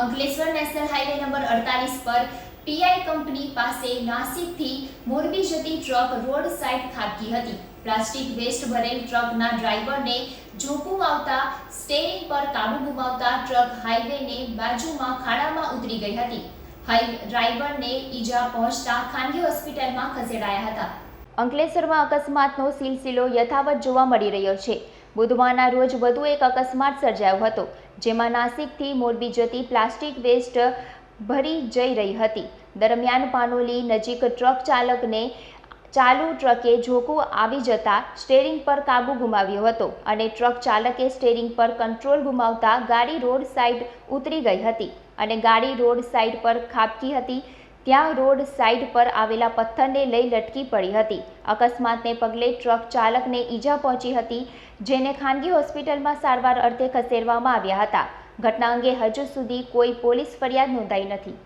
Ankleshwar national highway number અડતાલીસ પર PI company પાસે નાસિકથી મોરબી જતી ટ્રક રોડ સાઇડ ખાબકી હતી. પ્લાસ્ટિક વેસ્ટ ભરેલ ટ્રકના ડ્રાઈવરને ઝોકું આવતા સ્ટેરિંગ પર કાબુ ગુમાવતા ટ્રક હાઈવેને બાજુમાં ખાડામાં ઉતરી ગઈ હતી. ડ્રાઈવરને ઈજા પહોંચતા ખાનગી હોસ્પિટલમાં ખસેડાયા હતા. અંકલેશ્વરમાં અકસ્માતનો સિલસિલો યથાવત જોવા મળી રહ્યો છે. બુધવારના રોજ વધુ એક અકસ્માત સર્જાયો હતો, જેમાં નાસિકથી મોરબી જતી પ્લાસ્ટિક વેસ્ટ ભરી જઈ રહી હતી. દરમિયાન પાનોલી નજીક ટ્રક ચાલકને ચાલુ ટ્રકે ઝોકું આવી જતા સ્ટેરિંગ પર કાબુ ગુમાવ્યો હતો અને ટ્રક ચાલકે સ્ટેરિંગ પર કંટ્રોલ ગુમાવતા ગાડી રોડ સાઈડ ઉતરી ગઈ હતી અને ગાડી રોડ સાઈડ પર ખાબકી હતી. ત્યાં રોડ સાઈડ પર આવેલા પથ્થરને લઈ લટકી પડી હતી. અકસ્માતને પગલે ટ્રક ચાલકને ઈજા પહોંચી હતી, જેને ખાનગી હોસ્પિટલમાં સારવાર અર્થે ખસેડવામાં આવ્યા હતા. ઘટના અંગે હજુ સુધી કોઈ પોલીસ ફરિયાદ નોંધાઈ નથી.